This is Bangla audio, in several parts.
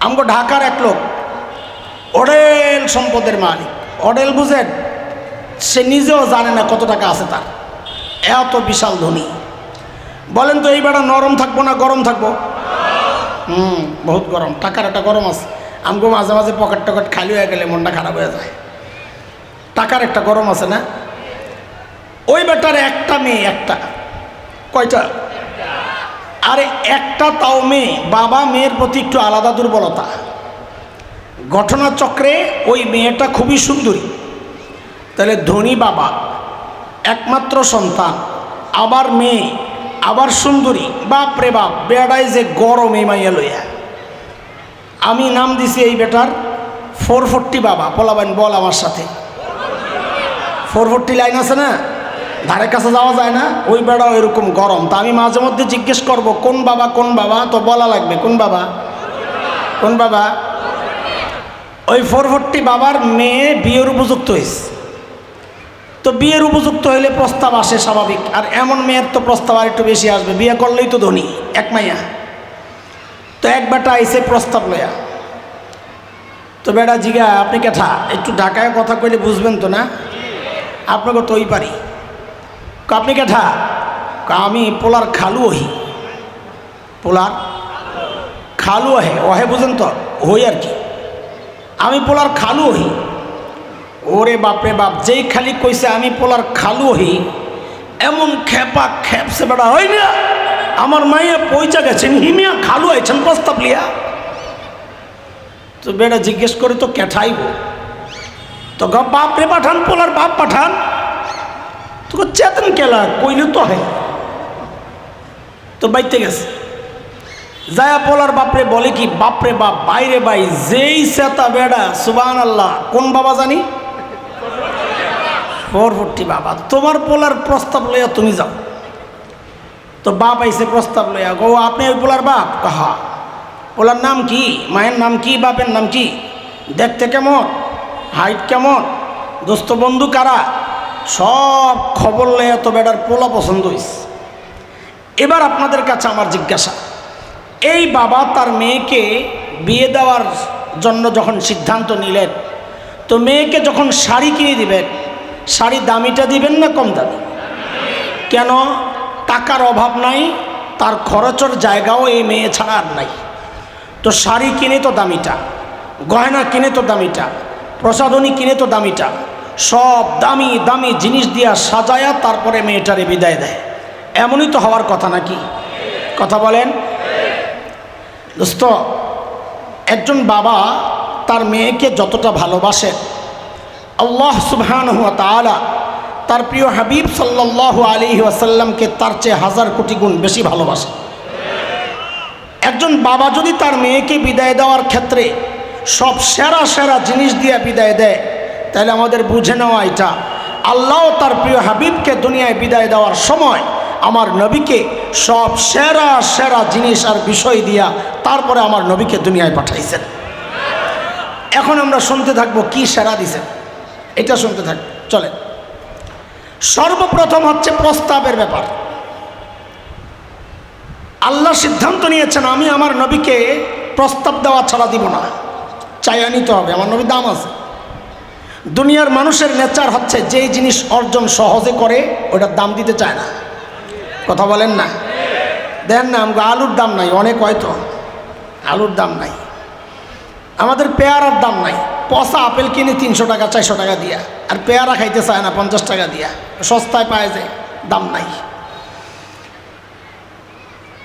আমগো ঢাকার এক লোক, অডেল সম্পদের মালিক। অডেল বুঝেন, সে নিজেও জানে না কত টাকা আছে তার। এত বিশাল ধনী। বলেন তো এই বেড়া নরম থাকব না গরম থাকব? হুম, বহুত গরম, টাকার একটা গরম আছে। আমগো মাঝে মাঝে পকেট টকেট খালি হয়ে গেলে মনটা খারাপ হয়ে যায়। টাকার একটা গরম আছে না? ওই বেটার একটা মেয়ে, একটা। কয়টা? আরে একটা তাও মেয়ে, বাবা মেয়ের প্রতি একটু আলাদা দুর্বলতা। ঘটনাচক্রে ওই মেয়েটা খুবই সুন্দরী। তাহলে ধনী বাবা, একমাত্র সন্তান, আবার মেয়ে, আবার সুন্দরী, বাপ রে বাপ বেড়াই যে গরম এই মাইয়া লইয়া। আমি নাম দিছি এই বেটার ফোর ফোরটি বাবা বলাবেন বল আমার সাথে। ফোর ফোরটি লাইন আছে না? ধারে কাছে যাওয়া যায় না, ওই বেড়াও এরকম গরম। তা আমি মাঝে মধ্যে জিজ্ঞেস করব, কোন বাবা কোন বাবা? তো বলা লাগবে, কোন বাবা? কোন বাবা? ওই ফোর বাবার মেয়ে বিয়ের উপযুক্ত হয়েছে। তো বিয়ের উপযুক্ত হইলে প্রস্তাব আসে স্বাভাবিক, আর এমন মেয়ের তো প্রস্তাব আর একটু বেশি আসবে। বিয়ে করলেই তো ধনী, এক মাইয়া। তো এক বেটা আইসে প্রস্তাব লয়া তো বেটা জিগা আপনি কেঠা? একটু ঢাকায় কথা কইলে বুঝবেন তো না? আপনাকে তোই পারি আপনি কেঠা আমি পোলার খালু ওহি। পোলার খালু আহে ওহে বুঝেন তো হই আর কি। আমি পোলার খালু হই ওরে বাপরে বাপ, যেই খালি কইছে আমি পোলার খালু হই এমন খেপা খেপসে বেড়া হয় না। আমার মাইয়া পয়সা গেছেন, হিমিয়া খালু আইছেন প্রস্তাব লিয়া। তো বেড়া জিজ্ঞেস করে, তো কেঠাইব তো বাপ রে পাঠান, পোলার বাপ পাঠান। তো ক চেতন কেলা, কইলে তো হয়। তো বাইতে গেছে। জায়া পোলার বাপরে বলে কি, বাপরে বাপ, বাইরে বাই, যেই চেতা বেড়া সুবান আল্লাহ কোন বাবা জানি? পরবর্তী বাবা, তোমার পোলার প্রস্তাব লইয়া তুমি যাও। তো বাপ আইসে প্রস্তাব লইয়া, গো, আপনি ওই পোলার বাপ? কাহা, পোলার নাম কি? মায়ের নাম কি? বাপের নাম কি? দেখতে কেমন? হাইট কেমন? দোস্ত বন্ধু কারা? সব খবর লইয়া তো বেটার পোলা পছন্দ হইস এবার আপনাদের কাছে আমার জিজ্ঞাসা, এই বাবা তার মেয়েকে বিয়ে দেওয়ার জন্য যখন সিদ্ধান্ত নিলেন, তো মেয়েকে যখন শাড়ি কিনে দিবেন, শাড়ি দামিটা দিবেন না কম দামি? কেন? টাকার অভাব নাই, তার খরচের জায়গাও এই মেয়ে ছাড়া আর নাই। তো শাড়ি কিনে তো দামিটা, গয়না কিনে তো দামিটা, প্রসাধনী কিনে তো দামিটা সব দামি দামি জিনিস দিয়া সাজায়া তারপরে মেয়েটারে বিদায় দেয়। এমনই তো হওয়ার কথা নাকি? কথা বলেন। দোস্ত, একজন বাবা তার মেয়েকে যতটা ভালোবাসেন, আল্লাহ সুবহান হুয়া তালা তার প্রিয় হাবিব সাল্লাহ আলী ওয়াসাল্লামকে তার চেয়ে হাজার কোটি গুণ বেশি ভালোবাসে। একজন বাবা যদি তার মেয়েকে বিদায় দেওয়ার ক্ষেত্রে সব সেরা সেরা জিনিস দিয়ে বিদায় দেয় তাহলে আমাদের বুঝে নেওয়া এটা। আল্লাহ তার প্রিয় হাবিবকে দুনিয়ায় বিদায় দেওয়ার সময় আমার নবীকে সব সেরা সেরা জিনিস আর বিষয় দিয়া তারপরে আমার নবীকে দুনিয়ায় পাঠাইছেন। এখন আমরা শুনতে থাকব কি সেরা দিছেন। এটা শুনতে থাকব চলে সর্বপ্রথম হচ্ছে প্রস্তাবের ব্যাপার। আল্লাহ সিদ্ধান্ত নিয়েছেন, আমি আমার নবীকে প্রস্তাব দেওয়া ছাড়া দিব না। চাইয়া নিতে হবে, আমার নবীর দাম আছে। দুনিয়ার মানুষের নেচার হচ্ছে যেই জিনিস অর্জন সহজে করে ওটার দাম দিতে চায় না। কথা বলেন না? দেন না আমাকে আলুর দাম নাই, অনেক হয়তো। আলুর দাম নাই। আমাদের পেয়ারার দাম নাই। পচা আপেল কিনে তিনশো টাকা, চারশো টাকা দিয়া। আর পেয়ারা খাইতে চায় না, পঞ্চাশ টাকা দিয়া। সস্তায় পায় যে, দাম নাই।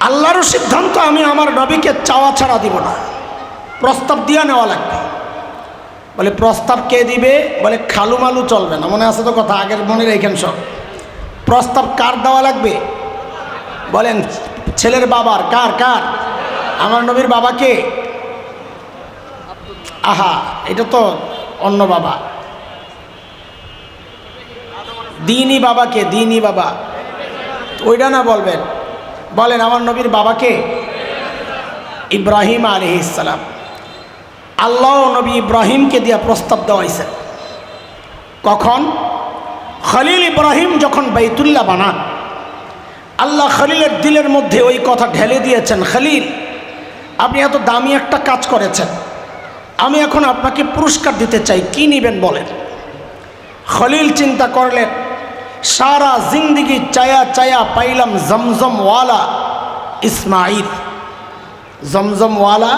আল্লাহরও সিদ্ধান্ত, আমি আমার নবীকে চাওয়া ছাড়া দিব না। প্রস্তাব দিয়া নেওয়া লাগবে। বলে, প্রস্তাব কে দিবে? বলে খালু মালু চলবে না। মনে আছে তো কথা, আগের মনে রেখেন সব। প্রস্তাব কার দেওয়া লাগবে? বলেন, ছেলের বাবার। কার কার? আমার নবীর বাবাকে আহা, এটা তো অন্য বাবা। দিনই বাবাকে দিনই বাবা। ওইটা না বলবেন। বলেন, আমার নবীর বাবাকে ইব্রাহিম আলহ ইসালাম আল্লাহ নবী ইব্রাহিমকে দিয়া প্রস্তাব দেওয়া হয়েছে। কখন? খলিল ইব্রাহিম যখন বাইতুল্লাহ বানান, আল্লাহ খলিলের দিলের মধ্যে ওই কথা ঢেলে দিয়েছেন, খলিল, আপনি এত দামি একটা কাজ করেছেন। আমি এখন আপনাকে পুরস্কার দিতে চাই, কি নেবেন বলেন? খলিল চিন্তা করলেন, সারা জিন্দিগি চায়া চায়া পাইলাম জমজমওয়ালা ইসমাইল জমজমওয়ালা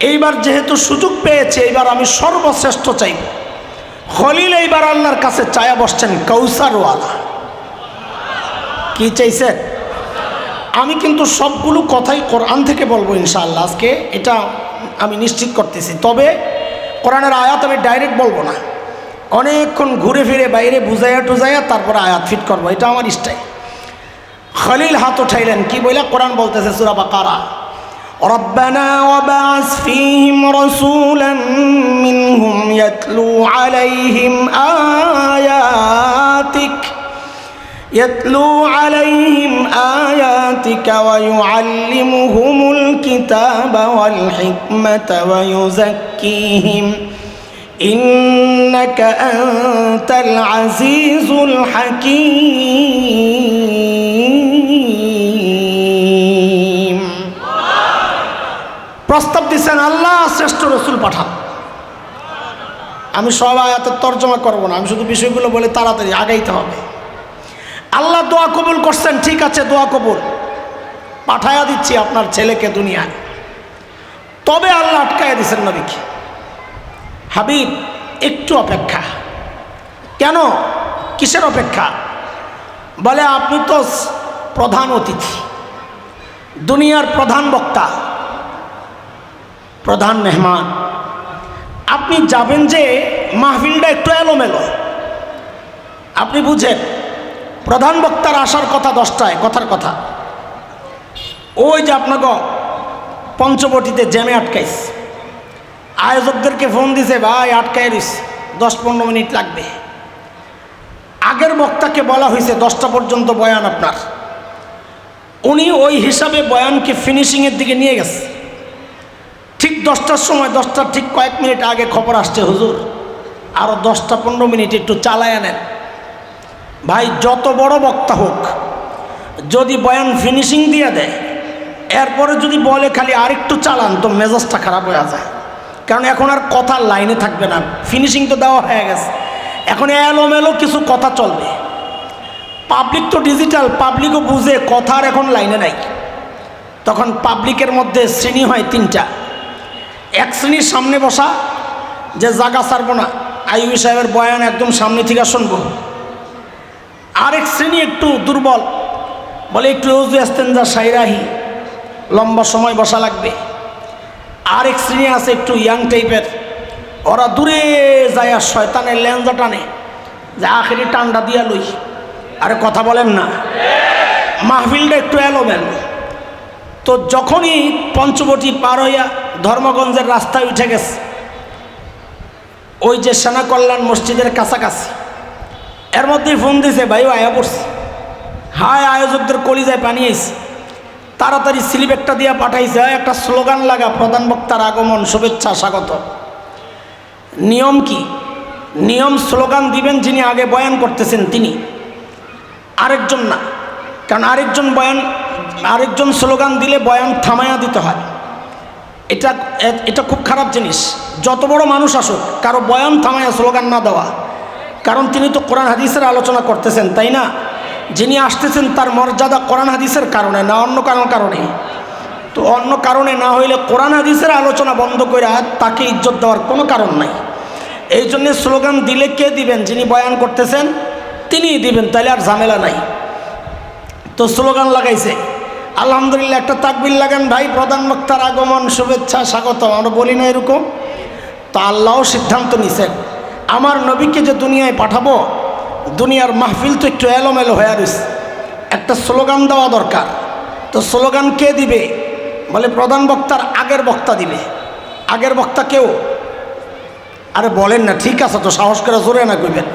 এইবার যেহেতু সুযোগ পেয়েছে, এইবার আমি সর্বশ্রেষ্ঠ চাইব। খলিল এইবার আল্লাহর কাছে চায়া বসছেন, কৌসারওয়ালা। কি চাইছেন আমি কিন্তু সবগুলো কথাই কোরআন থেকে বলব ইনশাআল্লাহ আজকে। এটা আমি নিশ্চিত করতেছি। তবে কোরআনের আয়াত আমি ডাইরেক্ট বলব না। অনেকক্ষণ ঘুরে ফিরে বাইরে বুঝাইয়া টুজাইয়া তারপরে আয়াত ফিট করব। এটা আমার ইষ্টাই খলিল হাত উঠাইলেন, কি বইলা কোরআন বলতেছে সুরা বাকারা? ربنا وبعث فيهم رسولا منهم يتلو عليهم آياتك يتلو عليهم آياتك ويعلمهم الكتاب والحكمة ويزكيهم إنك أنت العزيز الحكيم. প্রস্তাব দিচ্ছেন, আল্লাহ শ্রেষ্ঠ রসুল পাঠান। আমি সব আয়াতের তর্জমা করব না, আমি শুধু বিষয়গুলো বলে তাড়াতাড়ি, আগাইতে হবে। আল্লাহ দোয়া কবুল করছেন, ঠিক আছে, দোয়া কবুল। পাঠায়া দিচ্ছি আপনার ছেলেকে দুনিয়ায়। তবে আল্লাহ আটকায়া দিচ্ছেন নবীকে। হাবিব, একটু অপেক্ষা। কেন? কিসের অপেক্ষা? বলে, আপনি তো প্রধান অতিথি। দুনিয়ার প্রধান বক্তা। প্রধান মেহমান। আপনি যাবেন যে মাহফিলটা একটু এলোমেলো। আপনি বুঝেন, প্রধান বক্তার আসার কথা দশটায়, কথার কথা। ওই যে আপনাকে পঞ্চবটিতে জ্যামে আটকাইস আয়োজকদেরকে ফোন দিছে, ভাই, আটকাই দিস, দশ পনেরো মিনিট লাগবে। আগের বক্তাকে বলা হয়েছে, দশটা পর্যন্ত বয়ান আপনার। উনি ওই হিসাবে বয়ানকে ফিনিশিংয়ের দিকে নিয়ে গেছে। দশটার সময় দশটার ঠিক কয়েক মিনিট আগে খবর আসছে হুজুর। আরও দশটা পনেরো মিনিট একটু চালায় নেন। ভাই, যত বড় বক্তা হোক, যদি বয়ান ফিনিশিং দিয়ে দেয়, এরপরে যদি বলে খালি আরেকটু চালান, তো মেজাজটা খারাপ হয়ে যায়। কারণ এখন আর কথার লাইনে থাকবে না। ফিনিশিং তো দেওয়া হয়ে গেছে। এখন এলোমেলো কিছু কথা চলবে। পাবলিক তো ডিজিটাল পাবলিকও বুঝে, কথার এখন লাইনে নাই। তখন পাবলিকের মধ্যে শ্রেণি হয় তিনটা। এক শ্রেণির সামনে বসা, যে জাগা ছাড়বো না। আইবি সাহেবের বয়ান একদম সামনে থেকে শুনব। আরেক শ্রেণি একটু দুর্বল, বলে, একটু ওজু যা সাইরাহি, লম্বা সময় বসা লাগবে। আরেক শ্রেণি আছে একটু ইয়াং টাইপের, ওরা দূরে যায় আর শয়তানের লেঞ্জা টানে, যে আখেরি টান্ডা দিয়া লই। আরে কথা বলেন না। মাহফিলটা একটু এলোমেল। তো যখনই পঞ্চবটি পার হইয়া ধর্মগঞ্জের রাস্তায় উঠে গেছে। ওই যে সেনা কল্যাণ মসজিদের কাছাকাছি। এর মধ্যেই ফোন দিছে, ভাই আয়া পড়ছে। হায়, আয়োজকদের কলিজায় পানি তাড়াতাড়ি স্লিপ একটা দিয়া পাঠাইছে একটা স্লোগান লাগা, প্রধান বক্তার আগমন, শুভেচ্ছা, স্বাগত। নিয়ম কি? নিয়ম, স্লোগান দিবেন যিনি, আগে বয়ান করতেছেন তিনি। আরেকজন না। কারণ আরেকজন বয়ান, আরেকজন স্লোগান দিলে বয়ান থামায়া দিতে হয়। এটা এটা খুব খারাপ জিনিস। যত বড় মানুষ আসুক, কারও বয়ান থামায়া স্লোগান না দেওয়া। কারণ তিনি তো কোরআন হাদিসের আলোচনা করতেছেন, তাই না? যিনি আসতেছেন তার মর্যাদা কোরআন হাদিসের কারণে, না অন্য কারণ কারণে। তো অন্য কারণে না হইলে কোরআন হাদিসের আলোচনা বন্ধ করে তাকে ইজ্জত দেওয়ার কোনো কারণ নাই। এই জন্যে স্লোগান দিলে কে দিবেন? যিনি বয়ান করতেছেন, তিনিই দিবেন তাহলে আর ঝামেলা নাই। তো স্লোগান লাগাইছে। আলহামদুলিল্লাহ, একটা তাকবির লাগান, ভাই, প্রধান বক্তার আগমন, শুভেচ্ছা স্বাগত আমরা বলি না এরকম। তো আল্লাহও সিদ্ধান্ত নিছেন। আমার নবীকে যে দুনিয়ায় পাঠাবো, দুনিয়ার মাহফিল তো একটু এলোমেলো হয়ে রয়েছে একটা স্লোগান দেওয়া দরকার। তো স্লোগান কে দিবে? বলে, প্রধান বক্তার আগের বক্তা দিবে। আগের বক্তা কেউ? আরে বলেন না, ঠিক আছে, তো সাহস করে জোরে না কইবেন।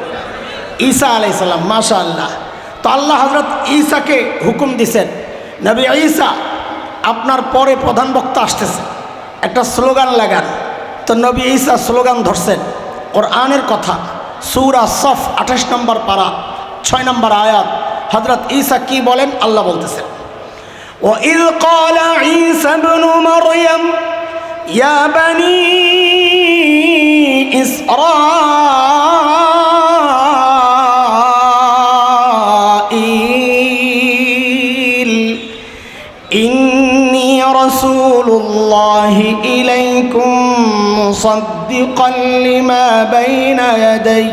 ঈসা আলাইসাল্লাম মাশা আল্লাহ তো আল্লাহ হজরত ঈসাকে হুকুম দিছেন নবী ঈসা আপনার পরে প্রধান বক্তা আসতেছে একটা স্লোগান লাগান তো নবী ঈসা স্লোগান ধরছেন ওর আনের কথা সুরা সফ আঠাশ নম্বর পারা ছয় নম্বর আয়াত হজরত ঈসা কি বলেন আল্লাহ বলতেছেন وإذ قال عيسى ابن مريم يا بني إسرائيل الله إليكم مصدقا لما بين يدي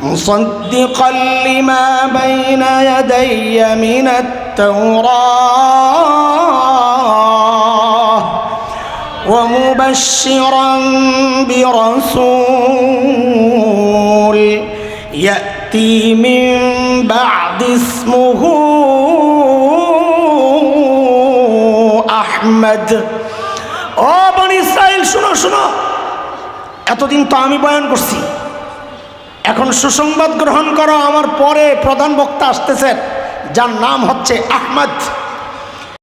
مصدقا لما بين يدي من التوراة ومبشرا برسول يأتي من بعد اسمه أحمد. বনি ইসরায়েল শুনো শুনো। এতদিন তো আমি বয়ান করছি। এখন সুসংবাদ গ্রহণ করো, আমার পরে প্রধান বক্তা আসতেছেন, যার নাম হচ্ছে আহমদ।